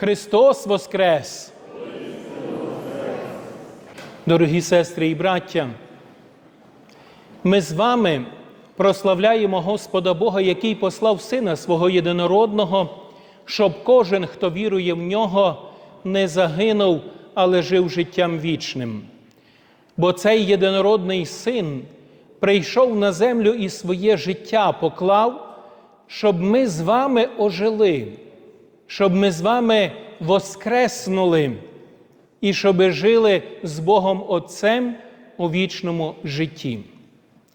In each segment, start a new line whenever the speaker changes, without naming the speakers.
Христос Воскрес! Дорогі сестри і браття, ми з вами прославляємо Господа Бога, який послав Сина свого єдинородного, щоб кожен, хто вірує в нього, не загинув, але жив життям вічним. Бо цей єдинородний син прийшов на землю і своє життя поклав, щоб ми з вами ожили, щоб ми з вами воскреснули і щоб жили з Богом Отцем у вічному житті.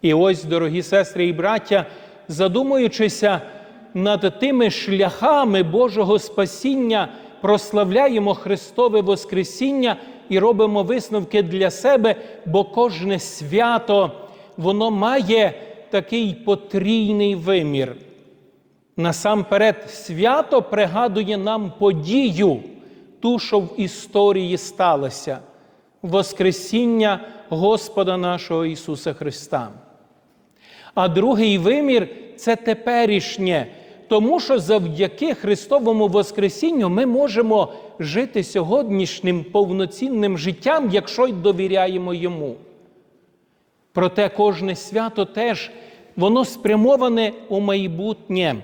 І ось, дорогі сестри і браття, задумуючися над тими шляхами Божого спасіння, прославляємо Христове Воскресіння і робимо висновки для себе, бо кожне свято воно має такий потрійний вимір. Насамперед, свято пригадує нам подію, ту, що в історії сталося Воскресіння Господа нашого Ісуса Христа. А другий вимір це теперішнє, тому що завдяки Христовому Воскресінню ми можемо жити сьогоднішнім повноцінним життям, якщо й довіряємо Йому. Проте кожне свято теж воно спрямоване у майбутнє,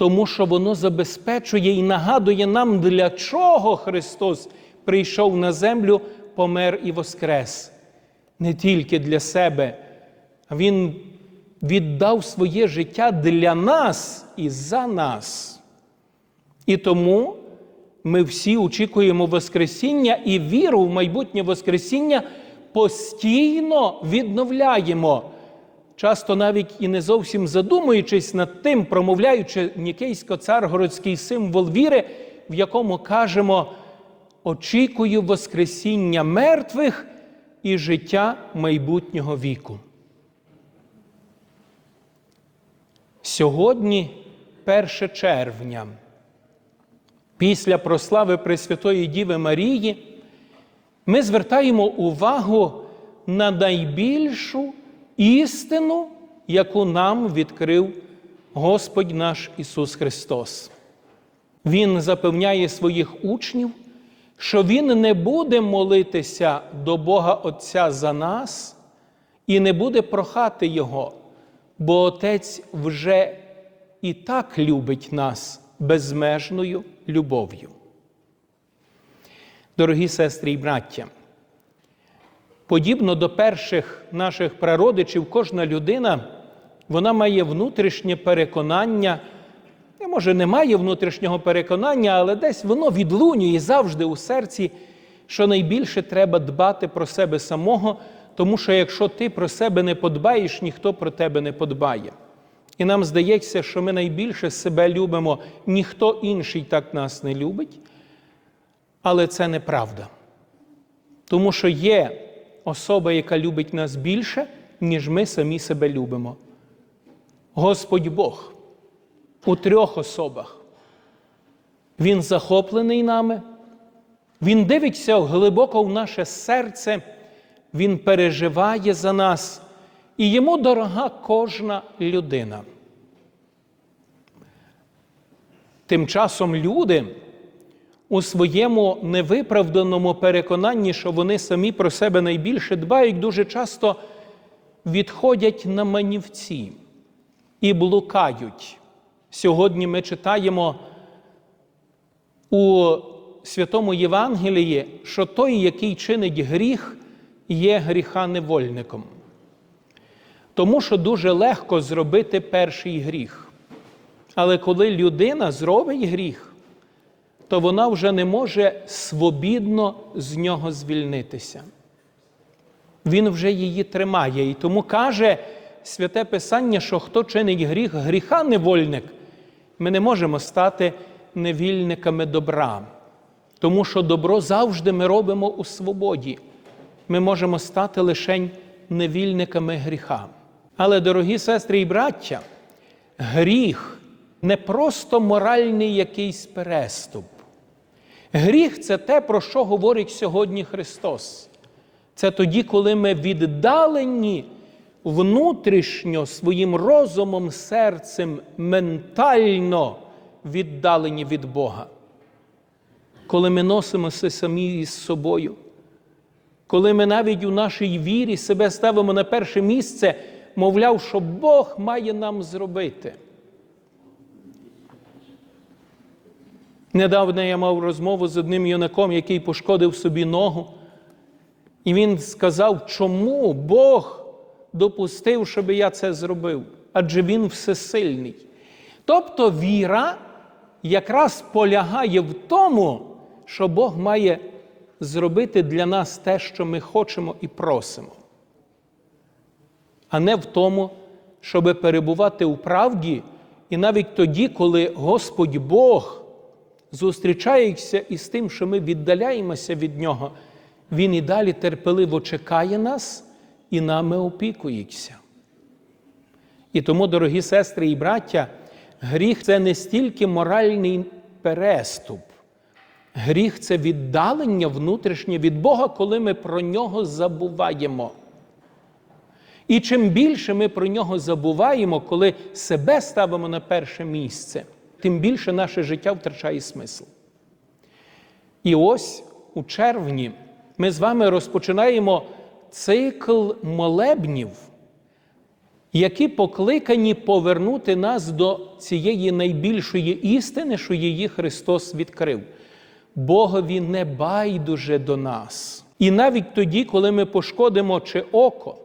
тому що воно забезпечує і нагадує нам, для чого Христос прийшов на землю, помер і воскрес. Не тільки для себе, Він віддав своє життя для нас і за нас. І тому ми всі очікуємо Воскресіння і віру в майбутнє Воскресіння постійно відновляємо. Часто навіть і не зовсім задумуючись над тим, промовляючи нікейсько-царгородський символ віри, в якому кажемо: очікую Воскресіння мертвих і життя майбутнього віку. Сьогодні 1 червня, після прослави Пресвятої Діви Марії, ми звертаємо увагу на найбільшу істину, яку нам відкрив Господь наш Ісус Христос. Він запевняє своїх учнів, що Він не буде молитися до Бога Отця за нас і не буде прохати Його, бо Отець вже і так любить нас безмежною любов'ю. Дорогі сестри і браття, подібно до перших наших прародичів, кожна людина вона має внутрішнє переконання, і, може, не має внутрішнього переконання, але десь воно відлунює завжди у серці, що найбільше треба дбати про себе самого, тому що якщо ти про себе не подбаєш, ніхто про тебе не подбає. І нам здається, що ми найбільше себе любимо, ніхто інший так нас не любить. Але це неправда. Тому що є особа, яка любить нас більше, ніж ми самі себе любимо. Господь Бог у трьох особах. Він захоплений нами, Він дивиться глибоко в наше серце, Він переживає за нас, і йому дорога кожна людина. Тим часом люди у своєму невиправданому переконанні, що вони самі про себе найбільше дбають, дуже часто відходять на манівці і блукають. Сьогодні ми читаємо у Святому Євангелії, що той, який чинить гріх, є гріха невольником. Тому що дуже легко зробити перший гріх. Але коли людина зробить гріх, то вона вже не може свобідно з нього звільнитися. Він вже її тримає. І тому каже святе Писання, що хто чинить гріх, гріха невольник, ми не можемо стати невільниками добра. Тому що добро завжди ми робимо у свободі. Ми можемо стати лише невільниками гріха. Але, дорогі сестри і браття, гріх не просто моральний якийсь переступ. Гріх це те, про що говорить сьогодні Христос. Це тоді, коли ми віддалені внутрішньо своїм розумом, серцем, ментально віддалені від Бога. коли ми носимося самі із собою, коли ми навіть у нашій вірі себе ставимо на перше місце, мовляв, що Бог має нам зробити. Недавно я мав розмову з одним юнаком, який пошкодив собі ногу, і він сказав, чому Бог допустив, щоб я це зробив? Адже він всесильний. Тобто віра якраз полягає в тому, що Бог має зробити для нас те, що ми хочемо і просимо, а не в тому, щоб перебувати у правді, і навіть тоді, коли Господь Бог зустрічається із тим, що ми віддаляємося від Нього, Він і далі терпеливо чекає нас і нами опікується. І тому, дорогі сестри і браття, гріх це не стільки моральний переступ. Гріх це віддалення внутрішнє від Бога, коли ми про нього забуваємо. І чим більше ми про нього забуваємо, коли себе ставимо на перше місце, тим більше наше життя втрачає смисл. І ось у червні ми з вами розпочинаємо цикл молебнів, які покликані повернути нас до цієї найбільшої істини, що її Христос відкрив. Богові не байдуже до нас. І навіть тоді, коли ми пошкодимо чи око,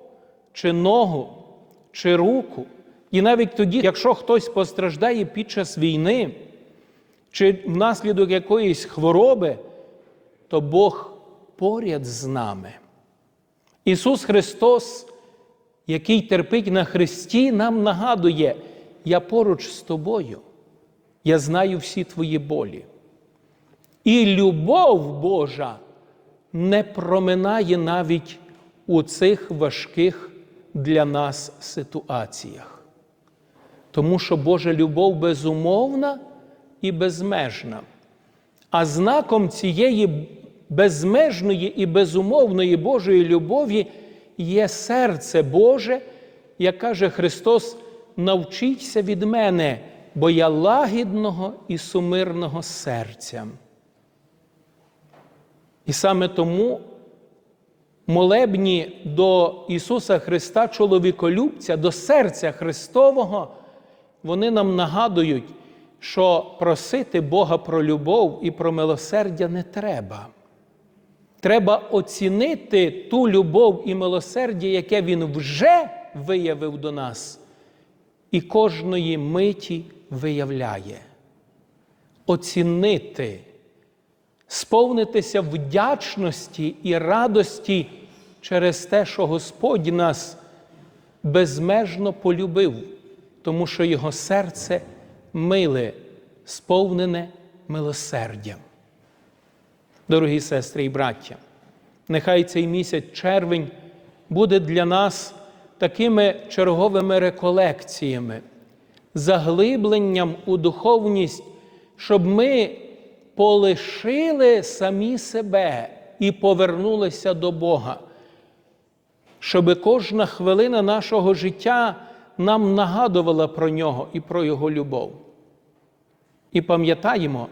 чи ногу, чи руку, і навіть тоді, якщо хтось постраждає під час війни, чи внаслідок якоїсь хвороби, то Бог поряд з нами. Ісус Христос, який терпить на Христі, нам нагадує, я поруч з тобою, я знаю всі твої болі. І любов Божа не проминає навіть у цих важких для нас ситуаціях. Тому що Божа любов безумовна і безмежна. А знаком цієї безмежної і безумовної Божої любові є серце Боже, як каже Христос: навчіться від мене, бо я лагідного і сумирного серця. І саме тому молебні до Ісуса Христа, чоловіколюбця, до серця Христового, вони нам нагадують, що просити Бога про любов і про милосердя не треба. Треба оцінити ту любов і милосердя, яке Він вже виявив до нас, і кожної миті виявляє. Оцінити сповнитися вдячності і радості через те, що Господь нас безмежно полюбив, тому що Його серце миле, сповнене милосердям. Дорогі сестри і браття, нехай цей місяць червень буде для нас такими черговими реколекціями, заглибленням у духовність, щоб ми полишили самі себе і повернулися до Бога, щоб кожна хвилина нашого життя нам нагадувала про нього і про Його любов. І пам'ятаємо,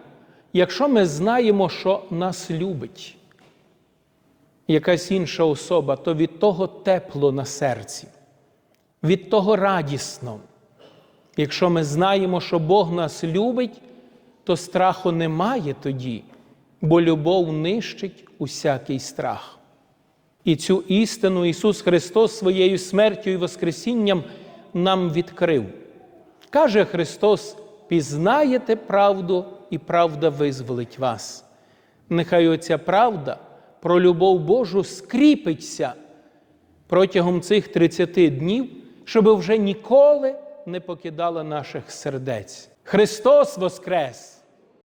якщо ми знаємо, що нас любить якась інша особа, то від того тепло на серці, від того радісно. Якщо ми знаємо, що Бог нас любить, то страху немає тоді, бо любов нищить усякий страх. І цю істину Ісус Христос своєю смертю і Воскресінням нам відкрив. Каже Христос: пізнаєте правду, і правда визволить вас. Нехай оця правда про любов Божу скріпиться протягом цих 30 днів, щоб вже ніколи не покидала наших сердець. Христос Воскрес!